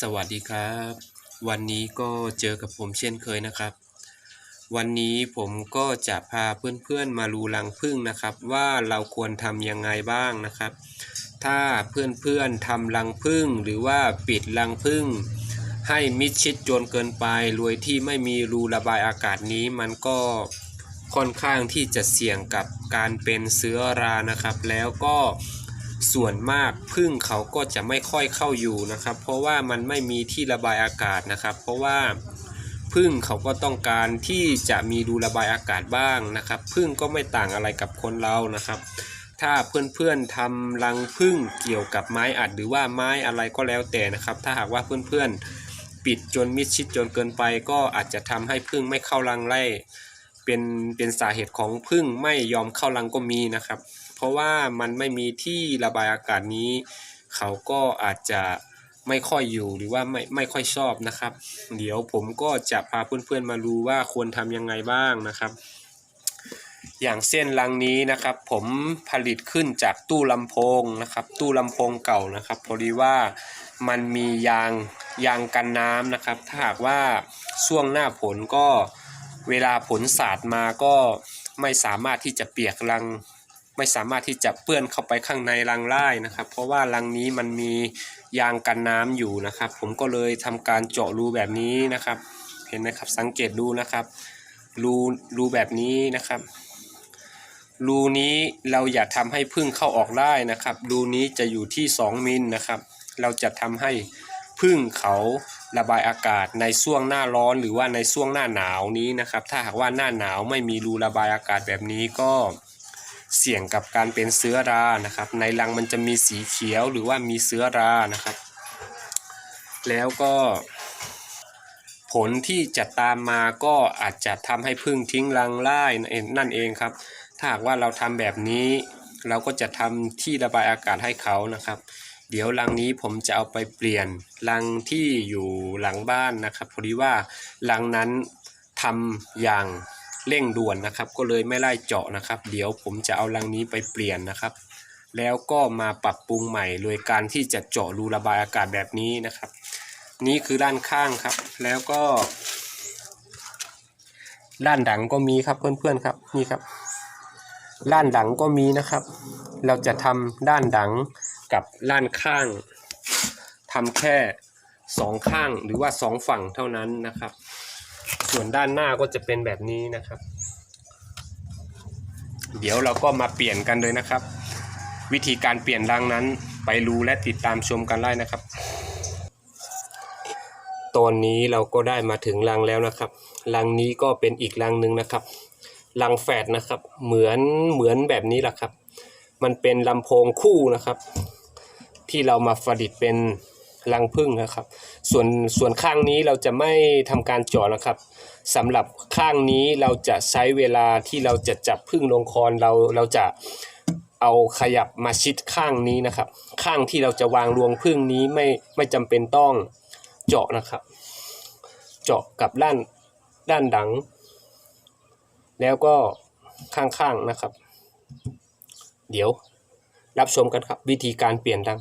สวัสดีครับ วันนี้ก็เจอกับผมเช่นเคยนะครับ วันนี้ผมก็จะพาเพื่อนๆมารูรังผึ้งนะครับ ว่าเราควรทำยังไงบ้างนะครับ ถ้าเพื่อนๆทำรังผึ้งหรือว่าปิดรังผึ้งให้มิดชิดจนเกินไปโดยที่ไม่มีรูระบายอากาศนี้มันก็ค่อนข้างที่จะเสี่ยงกับการเป็นเชื้อรานะครับ แล้วก็ ส่วนมากพึ่งเขาก็จะไม่ค่อยเข้าอยู่นะครับ เพราะว่ามันไม่มีที่ระบายอากาศนะครับ เพราะว่าพึ่งเขาก็ต้องการที่จะมีรูระบายอากาศบ้างนะครับพึ่งก็ไม่ต่างอะไรกับคนเรานะครับ ถ้าเพื่อนๆทำรังผึ้งเกี่ยวกับไม้อัดหรือว่าไม้อะไรก็แล้วแต่นะครับ ถ้าหากว่าเพื่อนๆปิดจนมิดชิดจนเกินไป ก็อาจจะทำให้ผึ้งไม่เข้ารังไล่เป็นเป็นสาเหตุของผึ้งไม่ยอมเข้ารังก็มีนะครับ ราะว่ามันไม่มีที่ระบายอากาศนี้ เขาก็อาจจะไม่ค่อยอยู่หรือว่าไม่ไม่ค่อยชอบนะครับ เดี๋ยวผมก็จะพาเพื่อนๆมาดูว่าควรทำยังไงบ้างนะครับ อย่างเส้นลังนี้นะครับ ผมผลิตขึ้นจากตู้ลำโพงนะครับ ตู้ลำโพงเก่านะครับพอดีว่ามันมียางยางกันน้ำนะครับ ถ้าหากว่าช่วงหน้าฝนก็เวลาฝนสาดมาก็ไม่สามารถที่จะเปียกรัง ไม่สามารถที่จะเปื้อนเข้าไปข้างในรังได้นะครับ เพราะว่ารังนี้มันมียางกันน้ำอยู่นะครับ ผมก็เลยทำการเจาะรูแบบนี้นะครับ เห็นไหมครับสังเกตดูนะครับรูรูแบบนี้นะครับรูนี้เราอย่าทำให้พึ่งเข้าออกได้นะครับรูนี้จะอยู่ที่ 2 มิลนะครับ เราจะทำให้พึ่งเขาระบายอากาศในช่วงหน้าร้อนหรือว่าในช่วงหน้าหนาวนี้นะครับ ถ้าหากว่าหน้าหนาวไม่มีรูระบายอากาศแบบนี้ก็ เสี่ยงกับการเป็นเชื้อรานะครับ ในรังมันจะมีสีเขียวหรือว่ามีเชื้อรานะครับ แล้วก็ผลที่จะตามมาก็อาจจะทำให้พึ่งทิ้งรังไล่นั่นเองครับ ถ้าหากว่าเราทำแบบนี้ เราก็จะทำที่ระบายอากาศให้เขานะครับ เดี๋ยวรังนี้ผมจะเอาไปเปลี่ยนรังที่อยู่หลังบ้านนะครับพอดีว่ารังนั้นทำอย่าง เร่งด่วนนะครับ ก็เลยไม่ไล่เจาะนะครับ เดี๋ยวผมจะเอารังนี้ไปเปลี่ยนนะครับ แล้วก็มาปรับปรุงใหม่โดยการที่จะเจาะรูระบายอากาศแบบนี้นะครับ นี่คือด้านข้างครับ แล้วก็ ด้านดังก็มีครับเพื่อนๆครับนี่ครับ ด้านดังก็มีนะครับ เราจะทำด้านดังกับด้านข้างทำแค่สองข้างหรือว่าสองฝั่งเท่านั้นนะครับ ส่วนด้านหน้าก็จะเป็นแบบนี้นะครับ เดี๋ยวเราก็มาเปลี่ยนกันเลยนะครับ วิธีการเปลี่ยนรังนั้นไปรู้และติดตามชมกันได้นะครับ ตอนนี้เราก็ได้มาถึงรังแล้วนะครับรังนี้ก็เป็นอีกรังหนึ่งนะครับรังแฝดนะครับ เหมือนเหมือนแบบนี้แหละครับ มันเป็นลำโพงคู่นะครับ ที่เรามาประดิษฐ์เป็นรังผึ้งนะครับ ส่วนส่วนข้างนี้เราจะไม่ทำการเจาะนะครับสำหรับข้างนี้เราจะใช้เวลาที่เราจะจับผึ้งลงคอนเราเราจะเอาขยับมาชิดข้างนี้นะครับ ข้างที่เราจะวางรวงผึ้งนี้ไม่ไม่จำเป็นต้องเจาะนะครับ เจาะกับด้านด้านดัง แล้วก็ข้างๆนะครับ เดี๋ยวรับชมกันครับ วิธีการเปลี่ยนดัง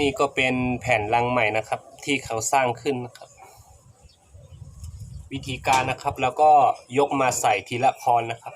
นี่ก็เป็นแผ่นรังใหม่นะครับ ที่เขาสร้างขึ้นนะครับ วิธีการนะครับแล้วก็ยกมาใส่ทีละคอนนะครับ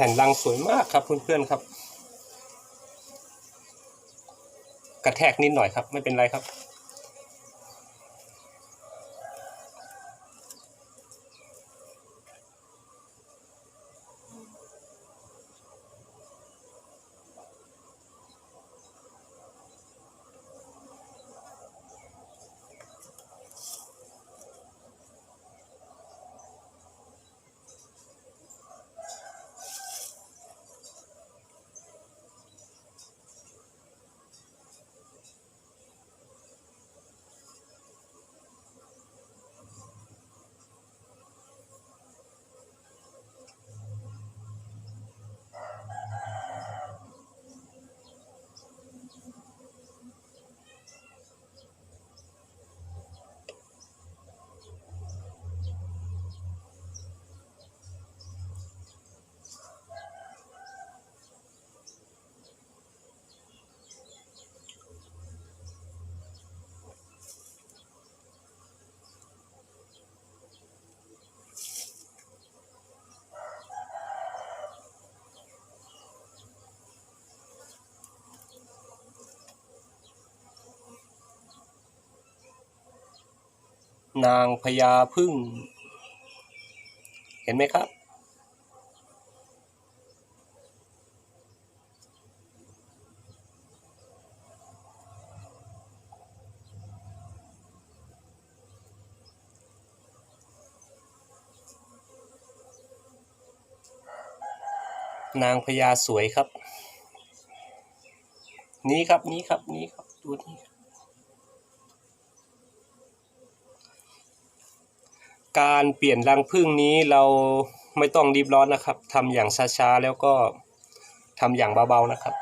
ผ่นรังสวยมากครับเพื่อนๆครับ กระแทกนิดหน่อยครับ ไม่เป็นไรครับ นางพญาพึ่ง เห็นไหมครับ นางพญาสวยครับ นี่ครับนี่ครับนี่ครับ ตัวนี้ การเปลี่ยนรังพึ่งนี้เราไม่ต้องรีบร้อนนะครับทำอย่างช้าๆแล้วก็ทำอย่างเบาๆนะครับ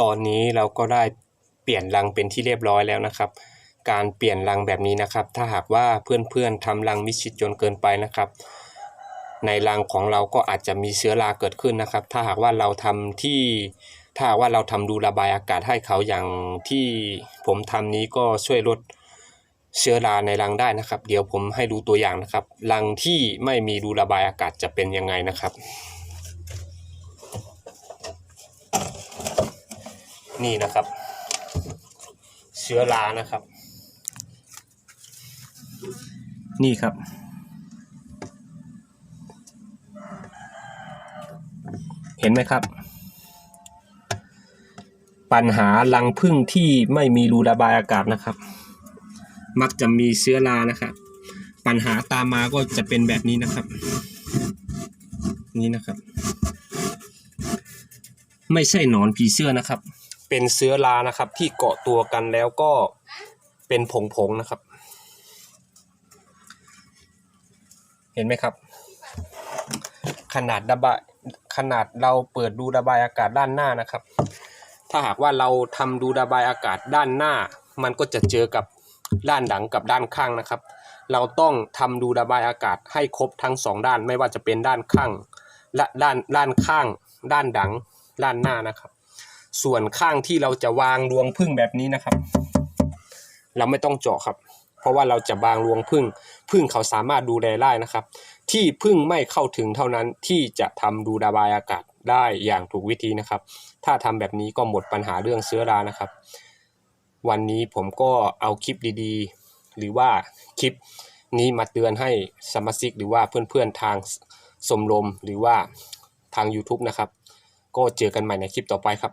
ตอนนี้เราก็ได้เปลี่ยนรังเป็นที่เรียบร้อยแล้วนะครับ การเปลี่ยนรังแบบนี้นะครับ ถ้าหากว่าเพื่อนๆทำรังมิดชิดจนเกินไปนะครับ ในรังของเราก็อาจจะมีเชื้อราเกิดขึ้นนะครับ ถ้าหากว่าเราทำที่ถ้าว่าเราทำดูระบายอากาศให้เขาอย่างที่ผมทำนี้ก็ช่วยลดเชื้อราในรังได้นะครับ เดี๋ยวผมให้ดูตัวอย่างนะครับ รังที่ไม่มีรูระบายอากาศจะเป็นยังไงนะครับ นี่นะครับ เชื้อรานะครับ นี่ครับ เห็นไหมครับ ปัญหารังผึ้งที่ไม่มีรูระบายอากาศนะครับ มักจะมีเชื้อรานะครับปัญหาตามมาก็จะเป็นแบบนี้นะครับ นี่นะครับ ไม่ใช่หนอนผีเสื้อนะครับ เป็นเชื้อรานะครับ ที่เกาะตัวกันแล้วก็เป็นผงๆนะครับ เห็นไหมครับ ขนาดระบายขนาดเราเปิดดูระบายอากาศด้านหน้านะครับ ถ้าหากว่าเราทำดูระบายอากาศด้านหน้า มันก็จะเจอกับด้านหลังกับด้านข้างนะครับ เราต้องทำดูระบายอากาศให้ครบทั้งสองด้านไม่ว่าจะเป็นด้านข้างและด้านด้านข้าง ด้านหลังด้านหน้านะครับ ส่วนข้างที่เราจะวางรวงพึ่งแบบนี้นะครับ เราไม่ต้องเจาะครับ เพราะว่าเราจะวางรวงพึ่งพึ่งเขาสามารถดูแลได้นะครับ ที่พึ่งไม่เข้าถึงเท่านั้นที่จะทำดูระบายอากาศได้อย่างถูกวิธีนะครับ ถ้าทำแบบนี้ก็หมดปัญหาเรื่องเชื้อรานะครับ วันนี้ผมก็เอาคลิปดีๆ หรือว่าคลิปนี้มาเตือนให้สมาชิกหรือว่าเพื่อนๆทางสมรมหรือว่าทาง YouTube นะครับ ก็เจอกันใหม่ในคลิปต่อไปครับ